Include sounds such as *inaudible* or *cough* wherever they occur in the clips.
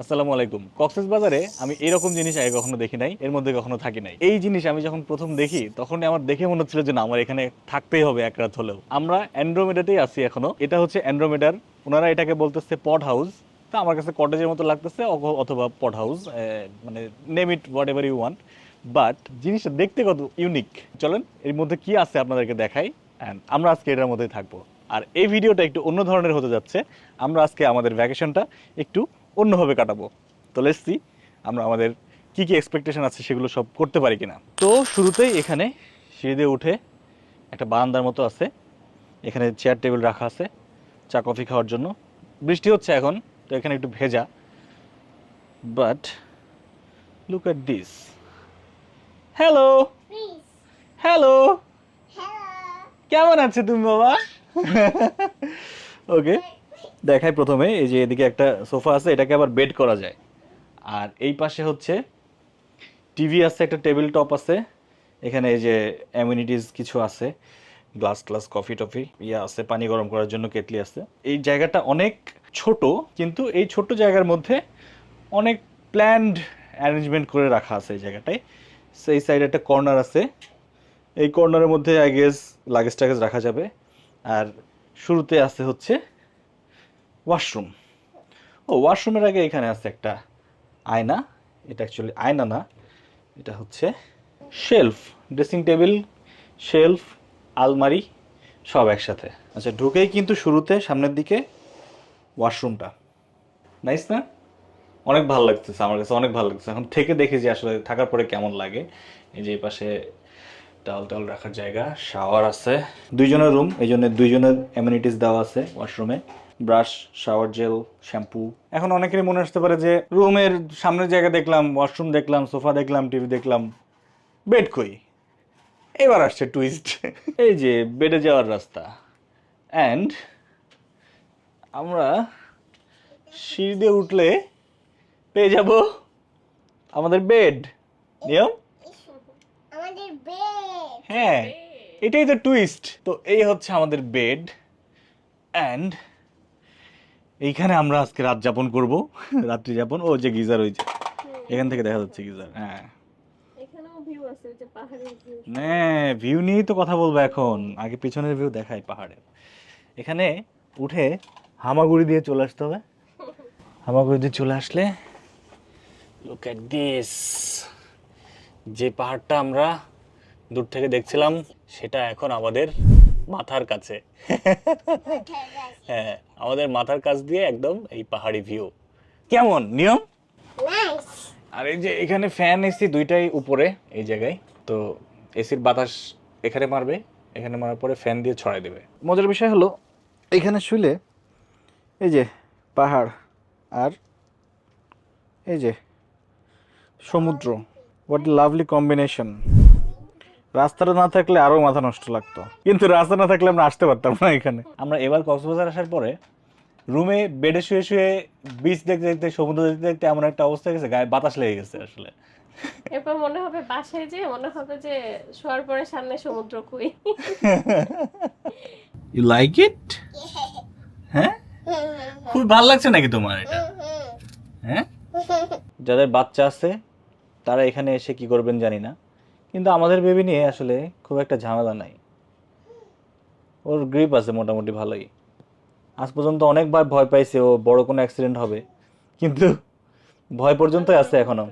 আসসালামু আলাইকুম। কক্সেস বাজারে আমি এরকম জিনিস আগে কখনো দেখি নাই, এর মধ্যে কখনো থাকি নাই। এই জিনিস আমি যখন প্রথম দেখি তখন আমার দেখে মনে হচ্ছিল যে না, আমার এখানে থাকতেই হবে এক রাত হলেও। আমরা অ্যান্ড্রোমেডাতেই আছি এখনও। এটা হচ্ছে অ্যান্ড্রোমেডার। ওনারা এটাকে বলতেছে পড হাউস। তা আমার কাছে কটেজের মতো লাগতেছে অথবা পড হাউস মানে name it whatever you want but জিনিসটা দেখতে কত ইউনিক চলেন, এর মধ্যে কি আছে আপনাদেরকে দেখাই অ্যান্ড আমরা আজকে এটার মধ্যেই থাকব। আর এই ভিডিওটা একটু অন্য ধরনের হতে যাচ্ছে। আমরা আজকে আমাদের ভ্যাকেশনটা একটু অন্যভাবে কাটাবো। তো লেটস আমরা আমাদের কি কি এক্সপেকটেশন আছে সেগুলো সব করতে পারি কিনা। তো শুরুতেই এখানে সিঁড়ি দিয়ে উঠে একটা বারান্দার মতো আছে। এখানে চেয়ার টেবিল রাখা আছে চা কফি খাওয়ার জন্য। বৃষ্টি হচ্ছে এখন তো এখানে একটু ভেজা। But look at this hello hello কেমন আছে তুমি বাবা? *laughs* ওকে দেখাই প্রথমে, এই যে এদিকে একটা সোফা আছে, এটাকে আবার বেড করা যায়। আর এই পাশে হচ্ছে টিভি আছে, একটা টেবিল টপ আছে, এখানে এই যে অ্যামিউনিটিস কিছু আছে, গ্লাস গ্লাস কফি টফি ইয়ে আছে, পানি গরম করার জন্য কেটলি আছে। এই জায়গাটা অনেক ছোট, কিন্তু এই ছোট্ট জায়গার মধ্যে অনেক প্ল্যান্ড অ্যারেঞ্জমেন্ট করে রাখা আছে এই জায়গাটায়। সেই সাইডে একটা কর্নার আছে। এই কর্নারের মধ্যে আই লাগেজ টাগেজ রাখা যাবে। আর শুরুতে আছে হচ্ছে ওয়াশরুম। ও, ওয়াশরুমের আগে এখানে আছে একটা আয়না। এটা অ্যাকচুয়ালি আয়না না, এটা হচ্ছে শেলফ ড্রেসিং টেবিল শেলফ আলমারি সব একসাথে। আচ্ছা ঢুকেই কিন্তু শুরুতে সামনের দিকে ওয়াশরুমটা। নাইস না? অনেক ভালো লাগতেছে আমার কাছে, অনেক ভালো লাগতেছে। এখন থেকে দেখি যে আসলে থাকার পরে কেমন লাগে। এই যে পাশে টাল টাল রাখার জায়গা, শাওয়ার আছে। দুইজনের রুম, এই জন্য দুইজনের অ্যামিনিটিস দেওয়া আছে ওয়াশরুমে। ব্রাশ শাওয়ার জেল শ্যাম্পু এখন অনেকেরই মনে আসতে পারে যে রুমের সামনের জায়গা দেখলাম ওয়াশরুম দেখলাম সোফা দেখলাম টিভি দেখলাম বেড কই? এবার আসছে টুইস্ট *laughs* এই যে বেডে যাওয়ার রাস্তা। অ্যান্ড আমরা সিঁড়ি দিয়ে উঠলে পেয়ে যাব আমাদের বেড নিয়ম? আমাদের হ্যাঁ এটাই তো টুইস্ট তো এই হচ্ছে আমাদের বেড অ্যান্ড এইখানে আমরা আজকে রাত যাপন করব। *laughs* রাত্রি যাপন। ও যে গিজার হয়েছে এখান থেকে দেখা যাচ্ছে গিজার। হ্যাঁ। ভিউ ওই যে হ্যাঁ নিয়েই তো কথা বলব এখন। আগে পিছনের ভিউ দেখাই পাহাড়ের। এখানে উঠে হামাগুড়ি দিয়ে চলে আসতে হবে। *laughs* হামাগুড়ি দিয়ে চলে আসলে লুক অ্যাট দিস যে পাহাড়টা আমরা দূর থেকে দেখছিলাম সেটা এখন আমাদের মাথার কাছে। হ্যাঁ আমাদের মাথার কাছ দিয়ে একদম এই পাহাড়ি ভিউ কেমন? নিয়ম? আর এই যে এখানে ফ্যান এসি দুইটাই উপরে এই জায়গায়। তো এসির বাতাস এখানে মারবে এখানে মারার পরে ফ্যান দিয়ে ছড়াই দেবে। মজার বিষয় হলো এখানে শুলে এই যে পাহাড় আর এই যে সমুদ্র হোয়াট লাভলি কম্বিনেশন রাস্তাটা না থাকলে আরও মাথা নষ্ট লাগতো। কিন্তু রাস্তা না থাকলে আমরা আসতে পারতাম না এখানে। আমরা এবার কক্সবাজার আসার পরে রুমে বেডে শুয়ে শুয়ে বিচ দেখতে দেখতে সমুদ্র দেখতে দেখতে এমন একটা অবস্থা গেছে গায়ে বাতাস লেগে গেছে আসলে। এরপর মনে হবে বাসায় যে মনে হবে যে শোয়ার পরে সামনে সমুদ্র কুই। ইউ লাইক ইট হ্যাঁ? খুব ভালো লাগছে নাকি তোমার এটা? হ্যাঁ? *laughs* যাদের বাচ্চা আছে তারা এখানে এসে কি করবেন জানি না। কিন্তু আমাদের বেবি নিয়ে আসলে খুব একটা ঝামেলা নাই। ওর গ্রিপ আছে মোটামুটি ভালোই। আজ পর্যন্ত অনেকবার ভয় পাইছে ও বড় কোনো অ্যাক্সিডেন্ট হবে। কিন্তু ভয় পর্যন্তই আছে এখনও।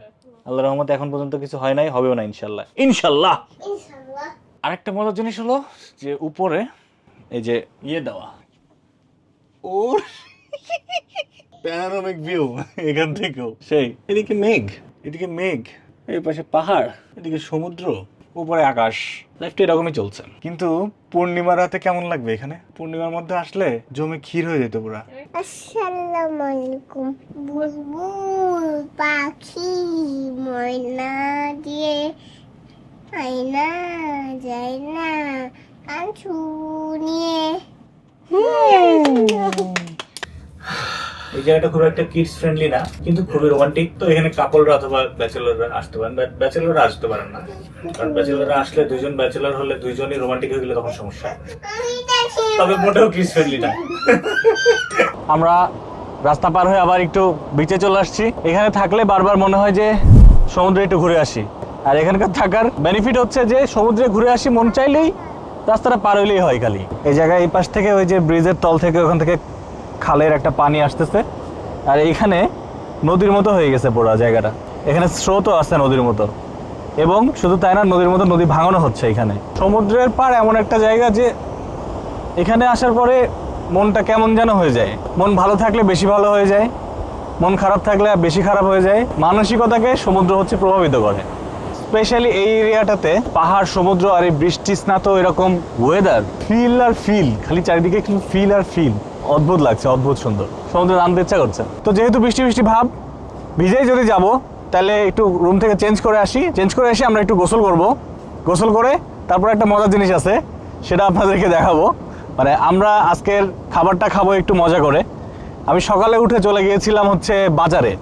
আল্লাহ রহমত এখন পর্যন্ত কিছু হয় নাই হবেও না ইনশাল্লাহ। ইনশাল্লাহ! ইনশাআল্লাহ আরেকটা মজার জিনিস হলো যে উপরে এই যে ইয়ে দেওয়া। ওর প্যানোরামিক ভিউ এখান থেকেও। সেই। এদিকে মেঘ। এদিকে মেঘ। এই পাশে পাহাড় এদিকে সমুদ্র উপরে আকাশ। লাইফটা এরকমই চলছে। কিন্তু পূর্ণিমার রাতে কেমন লাগবে এখানে? পূর্ণিমার মধ্যে আসলে জমি ক্ষীর হয়ে যেত পুরা। আসসালামু আলাইকুম বুলবুল পাখি ময়না দিয়ে আয়না যায় না কাঞ্চু নিয়ে। এই জায়গাটা খুব একটা কিডস ফ্রেন্ডলি না, কিন্তু খুবই রোমান্টিক তো এখানে কাপলরা অথবা ব্যাচেলররা আসতে পারেন ব্যাচেলররা আসতে পারেন না। কারণ ব্যাচেলররা আসলে দুইজন ব্যাচেলর হলে দুইজনই রোমান্টিক হয়ে গেলে তখন সমস্যা। তবে মোটেও কিডস ফ্রেন্ডলি না। আমরা রাস্তা পার হয়ে আবার একটু বিচে চলে আসছি। এখানে থাকলে বারবার মনে হয় যে সমুদ্রে একটু ঘুরে আসি। আর এখানকার থাকার বেনিফিট হচ্ছে যে সমুদ্রে ঘুরে আসি মন চাইলেই রাস্তাটা পার হইলেই হয় খালি। এই জায়গায় এই পাশ থেকে ওই যে ব্রিজের তল থেকে ওখান থেকে খালের একটা পানি আসতেছে। আর এইখানে নদীর মতো হয়ে গেছে পুরো জায়গাটা। এখানে স্রোতও আছে নদীর মতো। এবং শুধু তাই না, নদীর মতো নদী ভাঙানো হচ্ছে এখানে। সমুদ্রের পার এমন একটা জায়গা যে এখানে আসার পরে মনটা কেমন যেন হয়ে যায়। মন ভালো থাকলে বেশি ভালো হয়ে যায়, মন খারাপ থাকলে বেশি খারাপ হয়ে যায়। মানসিকতাকে সমুদ্র হচ্ছে প্রভাবিত করে। স্পেশালি এই এরিয়াটাতে পাহাড়, সমুদ্র আর এই বৃষ্টি স্নাত এরকম ওয়েদার ফিল আর ফিল খালি চারিদিকে ফিল আর ফিল অদ্ভুত লাগছে, অদ্ভুত সুন্দর। সমুদ্রে নামতে ইচ্ছা করছে। তো যেহেতু বৃষ্টি বৃষ্টি ভাব, ভিজেই যদি যাব, তাহলে একটু রুম থেকে চেঞ্জ করে আসি। চেঞ্জ করে এসে আমরা একটু গোসল করব। গোসল করে তারপর একটা মজার জিনিস আছে, সেটা আপনাদেরকে দেখাবো। মানে আমরা আজকের খাবারটা খাব একটু মজা করে। আমি সকালে উঠে চলে গিয়েছিলাম হচ্ছে বাজারে।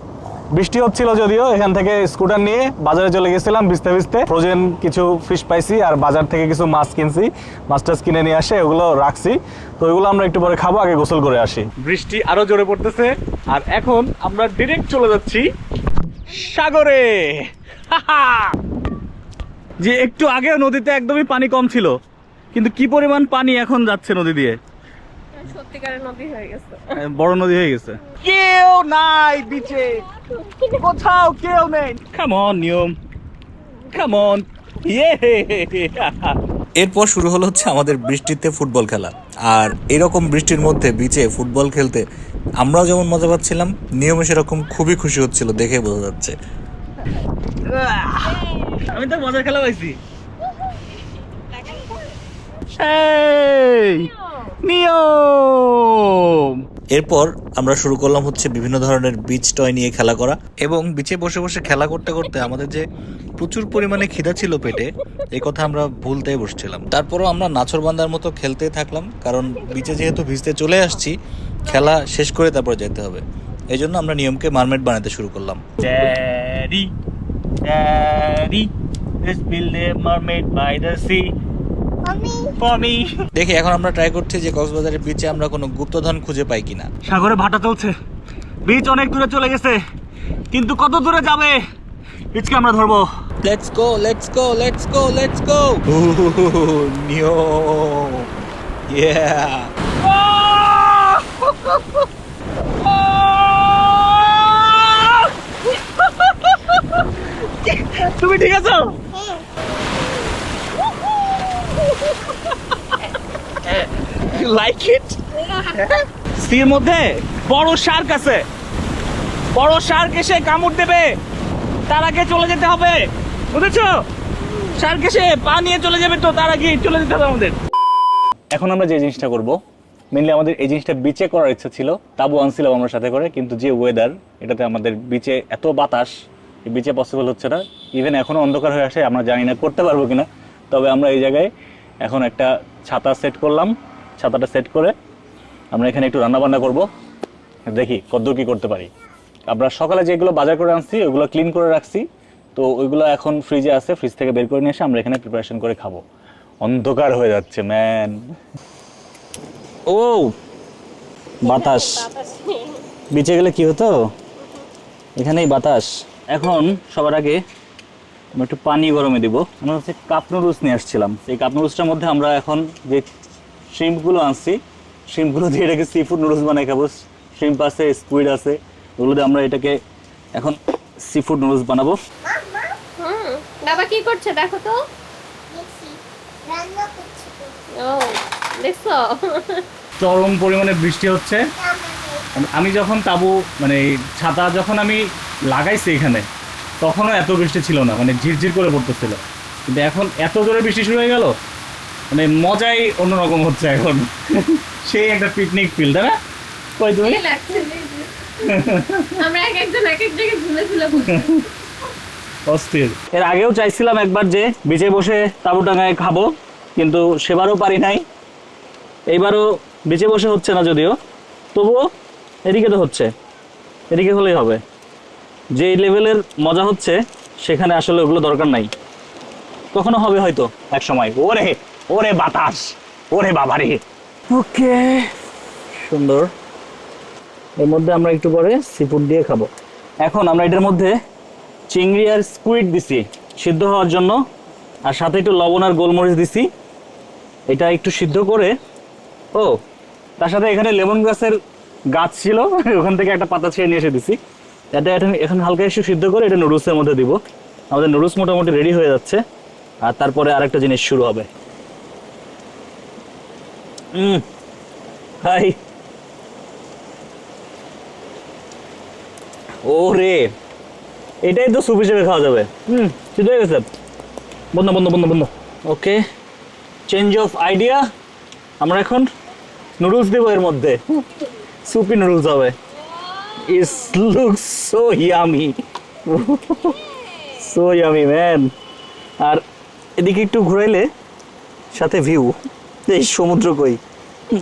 বৃষ্টি হচ্ছিল যদিও, এখান থেকে স্কুটার নিয়ে বাজারে চলে গেছিলাম ভিজতে ভিজতে। ফ্রোজেন কিছু ফিশ পাইছি আর বাজার থেকে কিছু মাছ কিনছি, মাছ টাছ কিনে নিয়ে আসে ওগুলো রাখছি। তো ওইগুলো আমরা একটু পরে খাব, আগে গোসল করে আসি। বৃষ্টি আরও জোরে পড়তেছে, আর এখন আমরা ডিরেক্ট চলে যাচ্ছি সাগরে। যে একটু আগে নদীতে একদমই পানি কম ছিল, কিন্তু কি পরিমাণ পানি এখন যাচ্ছে নদী দিয়ে? সত্যিকারের নদী হয়ে গেছে। বড় নদী হয়ে গেছে। কেউ নাই বিচে। কোথাও কেউ নেই। কাম অন নিয়ম কাম অন ইয়ে এরপর শুরু হলো হচ্ছে আমাদের বৃষ্টিতে ফুটবল খেলা। আর এরকম বৃষ্টির মধ্যে বিচে ফুটবল খেলতে আমরাও যেমন মজা পাচ্ছিলাম নিয়মে সেরকম খুবই খুশি হচ্ছিল দেখে বোঝা যাচ্ছে। আমি তো মজার খেলা পাইছি। *laughs* নিয়ম। এরপর আমরা শুরু করলাম হচ্ছে বিভিন্ন ধরনের বিচ টয় নিয়ে খেলা করা এবং বিচে বসে বসে খেলা করতে করতে আমাদের যে প্রচুর পরিমাণে খিদা ছিল পেটে এই কথা আমরা ভুলতেই বসছিলাম। তারপরও আমরা নাছর বান্দার মতো খেলতেই থাকলাম কারণ বিচে যেহেতু ভিজতে চলে আসছি খেলা শেষ করে তারপর যেতে হবে। এই জন্য আমরা নিয়মকে মারমেট বানাতে শুরু করলাম। Daddy, Daddy, let's build a mermaid by the sea. me. দেখি এখন আমরা ট্রাই করছি যে কক্সবাজারের বিচে আমরা কোনো গুপ্তধন খুঁজে পাই কিনা। সাগরে ভাটা চলছে। বীজ অনেক দূরে চলে গেছে। কিন্তু কত দূরে যাবে? বীজকে আমরা ধরবো। Let's go let's go let's go let's go নিও ইয়া তুমি ঠিক আছো? লাইক ইট সির মধ্যে বড় শার্ক আছে। বড় শার্ক এসে কামড় দেবে। তার আগে চলে যেতে হবে। বুঝেছ? শার্ক এসে পা নিয়ে চলে যাবে তো, তার আগে চলে যেতে হবে আমাদের। এখন আমরা যে জিনিসটা করব মেনলি আমাদের এই জিনিসটা বিচে করার ইচ্ছা ছিল, তাবু আনছিলাম আমরা সাথে করে, কিন্তু যে ওয়েদার এটাতে আমাদের বিচে এত বাতাস বিচে পসিবল হচ্ছে না। ইভেন এখনও অন্ধকার হয়ে আসে, আমরা জানি না করতে পারব কিনা। তবে আমরা এই জায়গায় এখন একটা ছাতা সেট করলাম। ছাতাটা সেট করে আমরা এখানে একটু রান্না বান্না করব। দেখি কদ্দূর কি করতে পারি। আমরা সকালে যেগুলো বাজার করে আনছি, ওগুলো ক্লিন করে রাখছি। তো ওইগুলো এখন ফ্রিজে আছে ফ্রিজ থেকে বের করে নিয়ে এসে আমরা এখানে প্রিপারেশন করে খাব। অন্ধকার হয়ে যাচ্ছে ম্যান ও, বাতাস। বিচে গেলে কি হতো? এখানেই বাতাস। এখন সবার আগে আমরা একটু পানি গরমে দিব। আমরা হচ্ছে কাপ নুডলস নিয়ে আসছিলাম। এই কাপ নুডলসটার মধ্যে আমরা এখন যে শ্রিম্পগুলো আনছি। শ্রিম্পগুলো দিয়ে এটাকে সি ফুড নুডলস বানাই খাব। শ্রিম্প আছে স্কুইড আছে ওগুলো দিয়ে আমরা এটাকে এখন সি ফুড নুডলস বানাবো বাবা কি করছে দেখো তো। ও দেখছ? চরম পরিমাণে বৃষ্টি হচ্ছে। আমি যখন তাবু মানে ছাতা যখন আমি লাগাইছি এখানে তখনও এত বৃষ্টি ছিল না মানে ঝিরঝির করে পড়তেছিল। কিন্তু এখন এত জোরে বৃষ্টি শুরু হয়ে গেল মানে মজাই অন্যরকম হচ্ছে এখন। সেই একটা পিকনিক ফিল তাই না? কই তুমি? আমরা এক একজন এক এক জায়গায় ঝুলে অস্থির। এর আগেও চাইছিলাম একবার যে বিচে বসে তাবু টাঙায় খাব কিন্তু সেবারও পারি নাই। এইবারও বিচে বসে হচ্ছে না যদিও। তবুও এদিকে তো হচ্ছে। এদিকে হলেই হবে। যে লেভেলের মজা হচ্ছে সেখানে আসলে ওগুলো দরকার নাই। কখনো হবে হয়তো এক সময় ও ওরে! ওরে বাতাস ওরে বাবারে। ওকে। সুন্দর। এর মধ্যে আমরা একটু পরে সিফুড দিয়ে খাব। এখন আমরা এটার মধ্যে চিংড়ি আর স্কুইড দিছি সিদ্ধ হওয়ার জন্য। আর সাথে একটু লবণ আর গোলমরিচ দিছি। এটা একটু সিদ্ধ করে ও তার সাথে এখানে লেমন গাছের গাছ ছিল *laughs* ওখান থেকে একটা পাতা ছেড়ে নিয়ে এসে দিছি। এটা এখন এখন হালকা একটু সিদ্ধ করে এটা নুডলসের মধ্যে দিব। আমাদের নুডলস মোটামুটি রেডি হয়ে যাচ্ছে। আর তারপরে আরেকটা জিনিস শুরু হবে। হুম হাই ওরে এটাই তো স্যুপ হিসেবে খাওয়া যাবে। হুম। ঠিক হয়ে গেছে। বন্ধ বন্ধ বন্ধ বন্ধ। ওকে চেঞ্জ অফ আইডিয়া আমরা এখন নুডলস দেবো এর মধ্যে। সুপি নুডলস হবে। Is looks so yummy so yummy man আর এদিকে একটু ঘুরাইলে সাথে ভিউ এই সমুদ্র কই?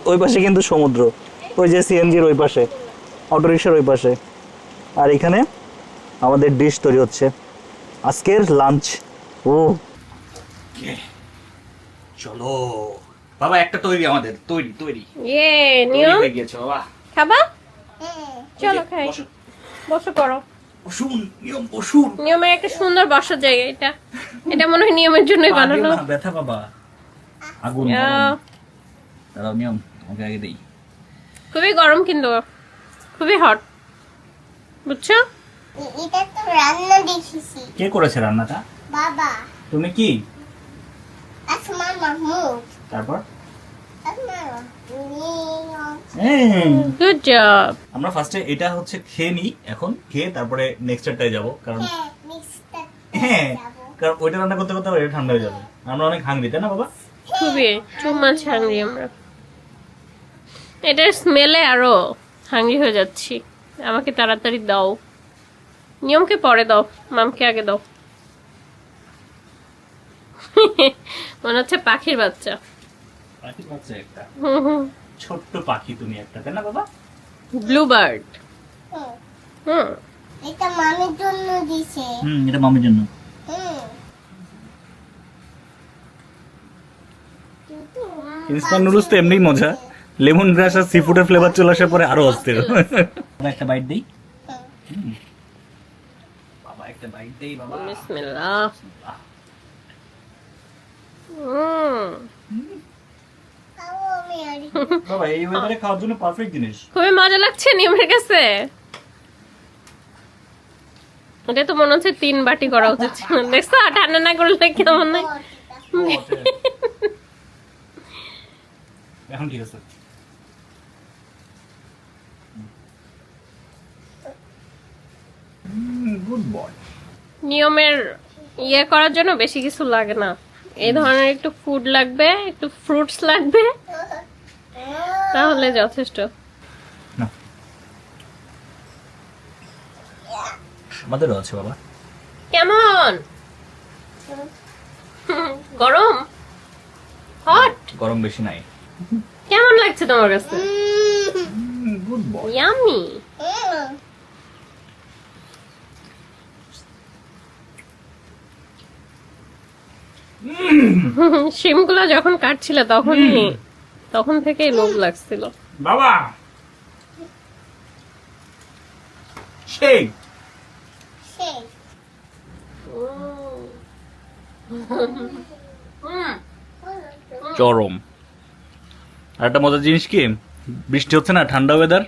ওই পাশে কিন্তু সমুদ্র। ওই যে সিএনজির ওই পাশে। অটোরিকশার ওই পাশে। আর এখানে আমাদের ডিশ তৈরি হচ্ছে। আজকের লাঞ্চ ও। চলো। বাবা একটা তৈরি আমাদের। তৈরি তৈরি। ইয়ে নিয়ম? গিয়েছে বাবা। খাবা? হ্যাঁ। চলো খাই। বসো। করো। বসুন নিয়ম বসুন। নিয়মের একটা সুন্দর বসার জায়গা এটা। এটা মনে হয় নিয়মের জন্যই বানানো। ব্যথা বাবা। আগুন দাঁড়াও নিয়ম আমাকে আগে দেই খুবই গরম কিন্তু খুবই হট বুঝছ এটা তো রান্না দেখেছি কে করেছে রান্নাটা বাবা তুমি কি আসমান মাহমুদ তারপর গুড জব আমরা ফার্স্টে এটা হচ্ছে খেয়ে নিই এখন খেয়ে তারপরে নেক্সটটাই যাব কারণ হ্যাঁ হ্যাঁ কারণ ওইটা রান্না করতে করতে ঠান্ডা হয়ে যাবে। আমরা অনেক হাঙ্গরি তাই না বাবা খুবই টু মাছ হাংরি আমরা। এটার স্মেলে আরও হাংরি হয়ে যাচ্ছি। আমাকে তাড়াতাড়ি দাও। নিয়মকে পরে দাও মামকে আগে দাও। মনে হচ্ছে পাখির বাচ্চা। পাখি বাচ্চা একটা। হুম হুম। ছোট্ট পাখি তুমি একটা তাই না বাবা? Blue bird hmm. এটা মামির জন্য দিছে। হুম এটা মামির জন্য। হুম। ইনস্ট্যান্ট নুডলস তো এমনিই মজা। লেমন গ্রাস আর সি ফুডের ফ্লেভার চলে আসার পরে আরও অস্থির। একটা বাইট দেই। বাবা একটা বাইট দেই বাবা। বিসমিল্লাহ। হুম। খাব আমি আর বাবা এই ওয়েদারে খাওয়ার জন্য পারফেক্ট জিনিস। খুবই মজা লাগছে নিয়মের কাছে। এটা তো মনে হচ্ছে তিন বাটি করা উচিত ছিল। দেখছ ঠান্ডা না করলে কেমন হয়? এখন ঠিক আছে। গুড বয় নিয়মের ইয়ে করার জন্য বেশি কিছু লাগে না। এই ধরনের একটু ফুড লাগবে একটু ফ্রুটস লাগবে তাহলে যথেষ্ট। আমাদেরও আছে বাবা। কেমন? গরম? হট গরম বেশি নাই। কেমন লাগছে তোমার কাছে? ইয়ামি শিমগুলো যখন কাটছিল তখনই তখন থেকেই লোভ লাগছিল। বাবা! সেই। সেই চরম। আর একটা মজার জিনিস কি? বৃষ্টি হচ্ছে না ঠান্ডা ওয়েদার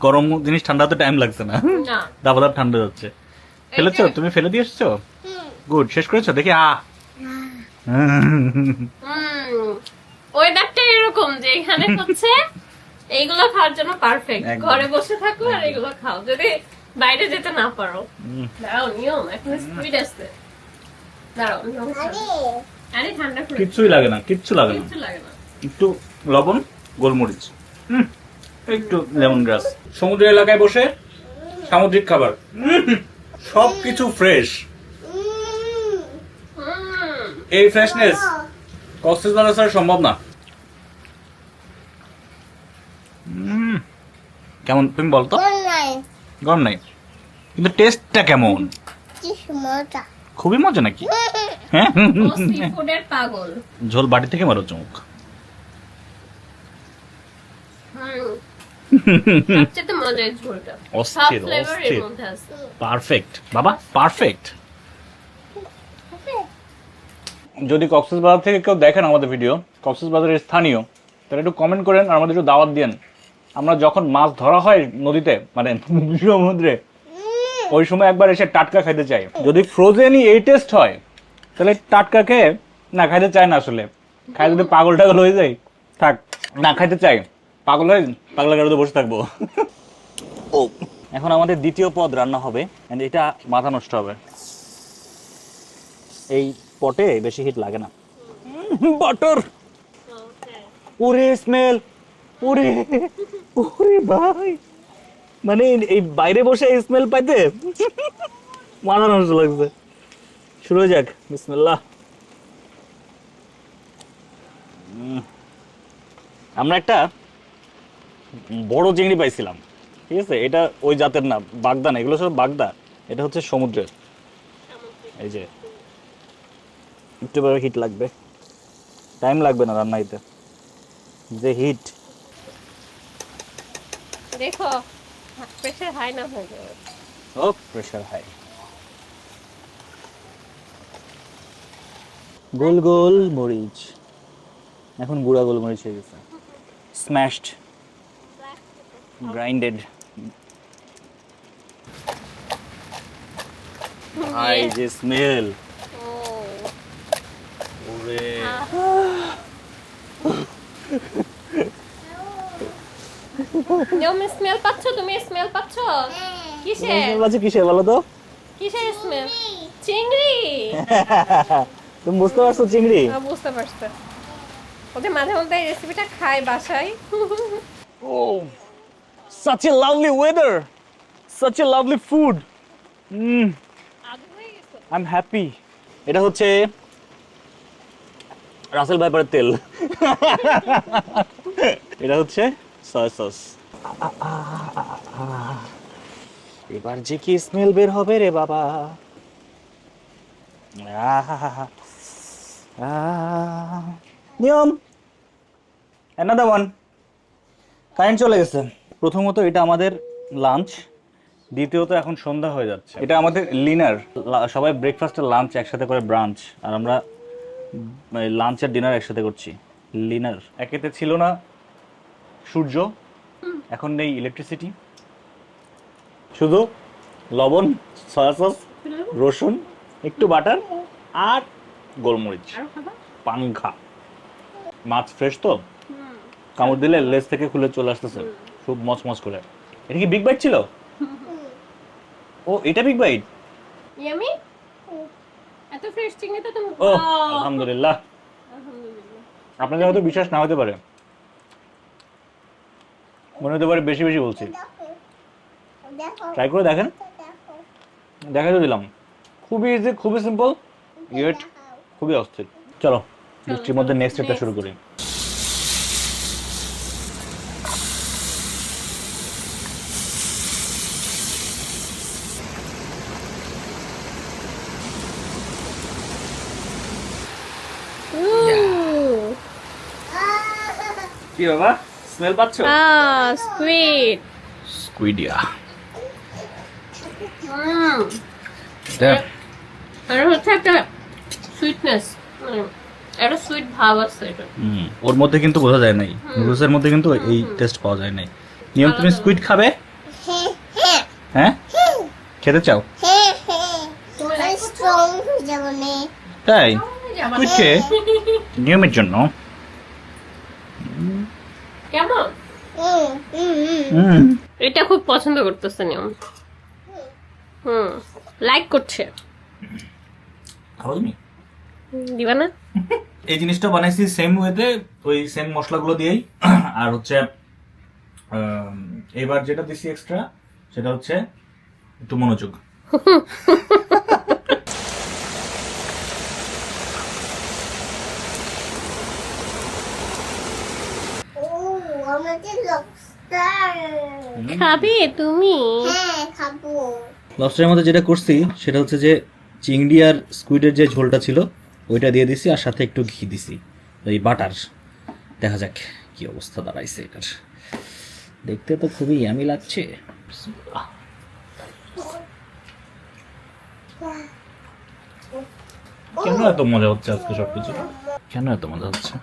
গরম জিনিস ঠান্ডা হতে টাইম লাগছে না। দাবা *laughs* দাব ঠান্ডা যাচ্ছে। ফেলেছো? তুমি ফেলে দিয়ে এসছো গুড শেষ করেছ? দেখি আ ওয়েদারটা *laughs* এরকম যে এখানে *laughs* হচ্ছে এইগুলো খাওয়ার জন্য পারফেক্ট ঘরে বসে থাকো আর এগুলো খাও। যদি বাইরে যেতে না পারো। দাঁড়াও নিয়ম। এখন স্পিড আছে। দাঁড়াও আরে। আরে ঠান্ডা করে কিচ্ছুই লাগে না কিচ্ছু লাগে না। কিচ্ছু লাগে না। একটু লবণ গোলমরিচ। হুম, একটু লেমন গ্রাস। সমুদ্র এলাকায় বসে সামুদ্রিক খাবার। সব কিছু ফ্রেশ এই ফ্রেশনেস কক্সবাজার ছাড়া সম্ভব না। কেমন তুমি বলতো? গরম নাই। কিন্তু টেস্টটা কেমন? খুবই মজা নাকি? *laughs* হ্যাঁ। ঝোল বাটি থেকে মারো চমক। সবচেয়ে মজা এই ঝোলটা। অস্থির, অস্থির। পারফেক্ট বাবা পারফেক্ট যদি কক্সবাজার থেকে কেউ দেখেন আমাদের ভিডিও কক্সবাজারের স্থানীয় তাহলে একটু কমেন্ট করেন আর আমাদের একটু দাওয়াত দেন আমরা যখন মাছ ধরা হয় নদীতে মানে সমুদ্রে ওই সময় একবার এসে টাটকা খাইতে চাই। যদি ফ্রোজেনই এই টেস্ট হয় তাহলে টাটকা খেয়ে না খাইতে চায় না আসলে। খাই যদি পাগল টাগল হয়ে যায় থাক না খাইতে চাই পাগল হয়ে পাগলা গাড়িতে বসে থাকব। ও। এখন আমাদের দ্বিতীয় পদ রান্না হবে এটা মাথা নষ্ট হবে। এই পটে বেশি হিট লাগে না। বাটার। ওরে স্মেল ওরে ওরে ভাই। মানে এই বাইরে বসে এই স্মেল পাইতে মাথা নষ্ট লাগছে। শুরু হয়ে যাক বিসমিল্লাহ। আমরা একটা বড় চিংড়ি পাইছিলাম। ঠিক আছে? এটা ওই জাতের না বাগদা না এগুলো সব বাগদা। এটা হচ্ছে সমুদ্রের। এই যে। একটু বড় হিট লাগবে। টাইম লাগবে না রান্না দিতে যে হিট দেখো প্রেশার হাই না হয়ে যাবে। ও প্রেশার হাই গোল গোল মরিচ। এখন গুঁড়া গোল মরিচ হয়ে গেছে। স্ম্যাশড গ্রাইন্ডেড আই যে স্মেল ও ওরে তুমি স্মেল পাচ্ছ তুমি স্মেল পাচ্ছ কিসের স্মেল আছে কিসে বলো তো কিসের স্মেল চিংড়ি তুমি বুঝতে পারছ চিংড়ি বুঝতে পারছ ওদের মাঝে মধ্যে এই রেসিপিটা খাই বাসায় Oh, *laughs* *laughs* *laughs* such a lovely weather, such a lovely food. Mm, I'm happy. এটা হচ্ছে রাসেল ভাইপারের তেল. *laughs* এটা হচ্ছে সয়া সস এবার যে কি স্মেল বের হবে রে বাবা? নিয়ম। অ্যানাদার ওয়ান কারেন্ট চলে গেছে। প্রথমত এটা আমাদের লাঞ্চ দ্বিতীয়ত এখন সন্ধ্যা হয়ে যাচ্ছে। এটা আমাদের লিনার সবাই ব্রেকফাস্ট আর লাঞ্চ একসাথে করে ব্রাঞ্চ আর আমরা লাঞ্চ আর ডিনার একসাথে করছি। লিনার একেতে ছিল না সূর্য এখন নেই ইলেকট্রিসিটি শুধু লবণ সয়া সস রসুন একটু বাটার আর গোলমরিচ। পাংখা মাছ ফ্রেশ তো? কামড় দিলে লেজ থেকে খুলে চলে আসতেছে। খুব মচমচ করে। এটা কি বিগ বাইট ছিল? ও এটা বিগ বাইট ইয়ামি এত ফ্রেশ চিংড়ি তো তুমি ও আলহামদুলিল্লাহ। আপনাদের হয়তো বিশ্বাস না হতে পারে। মনে হতে পারে বেশি বেশি বলছি। ট্রাই করে দেখেন। দেখো দেখাই তো দিলাম। খুবই ইজি খুবই সিম্পল ইয়েট খুবই অস্থির। চলো বৃষ্টির মধ্যে নেক্সট স্টেপটা শুরু করি। কি বাবা? স্মেল পাচ্ছ? Sweet. স্কুইডিয়া. আর হচ্ছে একটা সুইটনেস একটা সুইট ভাব আছে এটা। ওর মধ্যে কিন্তু বোঝা যায় নাই। নুডলসের মধ্যে কিন্তু এই টেস্ট পাওয়া যায় নাই। নিয়ম তুমি স্কুইড খাবে? হ্যাঁ? খেতে চাও? তাই? স্কুইড খেয়ে *laughs* নিয়মের জন্য কেমন? এটা খুব পছন্দ করতেছে নিয়ম। হুম লাইক করছে। খাব তুমি দিবা না? এই জিনিসটা বানাইছি সেম ওয়েতে ওই সেম মশলাগুলো দিয়েই। আর হচ্ছে এবার যেটা দিছি এক্সট্রা সেটা হচ্ছে একটু মনোযোগ *laughs* ও আমাদের লবস্টার খাবে তুমি? হ্যাঁ খাব। লবস্টারের মধ্যে যেটা করছি সেটা হচ্ছে যে চিংড়ি আর স্কুইডের যে ঝোলটা ছিল ওইটা দিয়ে দিছি আর সাথে একটু ঘি দিছি। এই বাটার। দেখা যাক কি অবস্থা দাঁড়াইছে এটার। দেখতে তো খুবই ইয়ামি লাগছে। কেন এত মজা হচ্ছে আজকে সবকিছু? কেন এত মজা হচ্ছে?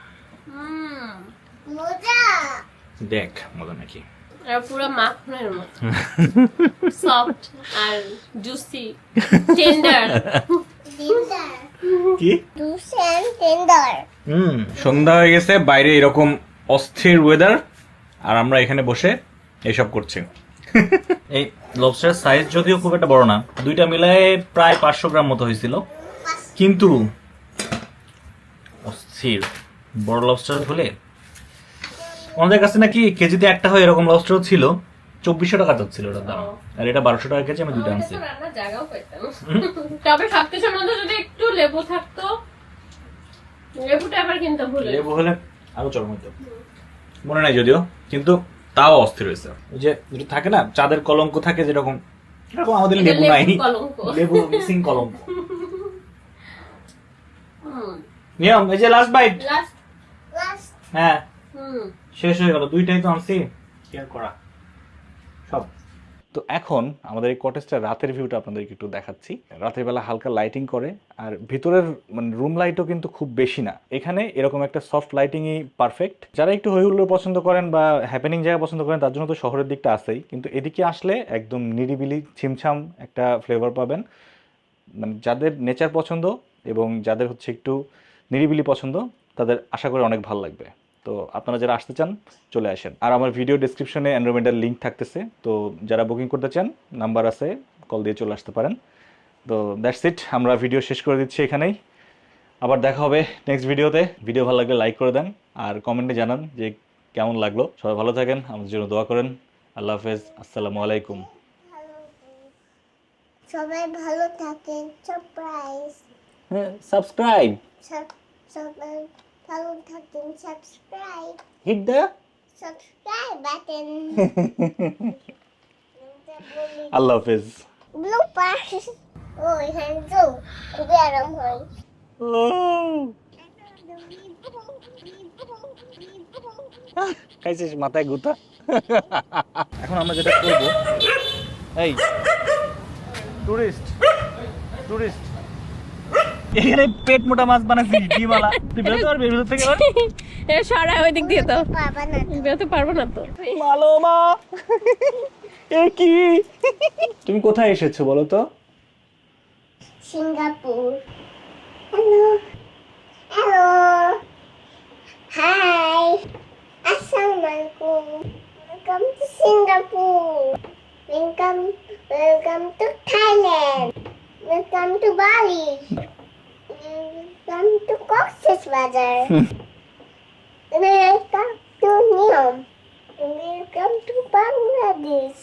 দেখ মজা নাকি। আর পুরো মাখনের মতো। *laughs* সফট আর জুসি টেন্ডার টেন্ডার কি? টেন্ডার হুম সন্ধ্যা হয়ে গেছে বাইরে এরকম অস্থির ওয়েদার আর আমরা এখানে বসে এইসব করছি। এই লবস্টার সাইজ যদিও খুব একটা বড় না দুইটা মিলায়ে প্রায় পাঁচশো গ্রাম মতো হয়েছিল। কিন্তু অস্থির। বড় লবস্টার হলে আমাদের কাছে নাকি কেজিতে একটা হয় এরকম লবস্টারও ছিল। চব্বিশশো টাকা চাচ্ছিল ওটার দাম। আর এটা বারোশো টাকা কেজি আমি দুইটা আনছি। জায়গাও পেতাম তবে সবকিছুর মধ্যে যদি একটু লেবু থাকতো লেবুটা আবার কিনতে ভুলে লেবু হলে আরও চরম হতো মনে নাই যদিও কিন্তু তাও অস্থির হয়েছে। ওই যে যেটা থাকে না চাঁদের কলঙ্ক থাকে যেরকম এরকম আমাদের লেবু নাই। লেবু মিসিং কলঙ্ক। নিয়ম এই যে লাস্ট বাইট হ্যাঁ। হুম। শেষ হয়ে গেল। দুইটাই তো আনছি। কি আর করা? সব। তো এখন আমাদের এই কটেজটা রাতের ভিউটা আপনাদেরকে একটু দেখাচ্ছি। রাতের বেলা হালকা লাইটিং করে, আর ভিতরের মানে রুম লাইটও কিন্তু খুব বেশি না। এখানে এরকম একটা সফট লাইটিংই পারফেক্ট যারা একটু হইহুল্লোড় পছন্দ করেন বা হ্যাপেনিং জায়গা পছন্দ করেন, তার জন্য তো শহরের দিকটা আছেই। কিন্তু এদিকে আসলে একদম নিরিবিলি, ছিমছাম একটা ফ্লেভার পাবেন। মানে যাদের নেচার পছন্দ এবং যাদের হচ্ছে একটু নিরিবিলি পছন্দ, তাদের আশা করি অনেক ভালো লাগবে। তো আপনারা যারা আসতে চান চলে আসেন। আর আমার ভিডিও ডিসক্রিপশনে এনরোলমেন্টের লিঙ্ক থাকতেছে তো যারা বুকিং করতে চান নাম্বার আছে কল দিয়ে চলে আসতে পারেন। তো দ্যাটস ইট আমরা ভিডিও শেষ করে দিচ্ছি এখানেই। আবার দেখা হবে নেক্সট ভিডিওতে ভিডিও ভালো লাগলে লাইক করে দেন আর কমেন্টে জানান যে কেমন লাগল। সবাই ভালো থাকেন আমাদের জন্য দোয়া করেন। আল্লাহ হাফেজ আসসালামু আলাইকুম। সবাই ভালো থাকেন সারপ্রাইজ সাবস্ক্রাইব সবাই ভালো থাকেন subscribe hit the subscribe button Allah হাফেজ ব্লুপার ও এখানে তো খুবই আরাম হয় খাইছিস মাথায় গুতা এখন আমরা যেটা করব এই টুরিস্ট টুরিস্ট এখানে পেট মোটা মাছ বানাচ্ছিস *laughs* ডিমালা তুই বেরোতে পারবি? ভিতর থেকে *laughs* এ সরা ওই দিক দিয়ে তো। বাবা না। বেরোতে পারব না তো। ভালো মা। এ কি? তুমি কোথায় এসেছ বলো তো? সিঙ্গাপুর। হ্যালো। হ্যালো। হাই। আসসালামু আলাইকুম welcome to Singapore welcome welcome to Thailand welcome to Bali welcome to Cox's Bazar welcome to নিয়ম ওয়েলকাম টু বাংলাদেশ